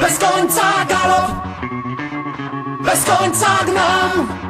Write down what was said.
Bez końca galop. Bez końca gnam.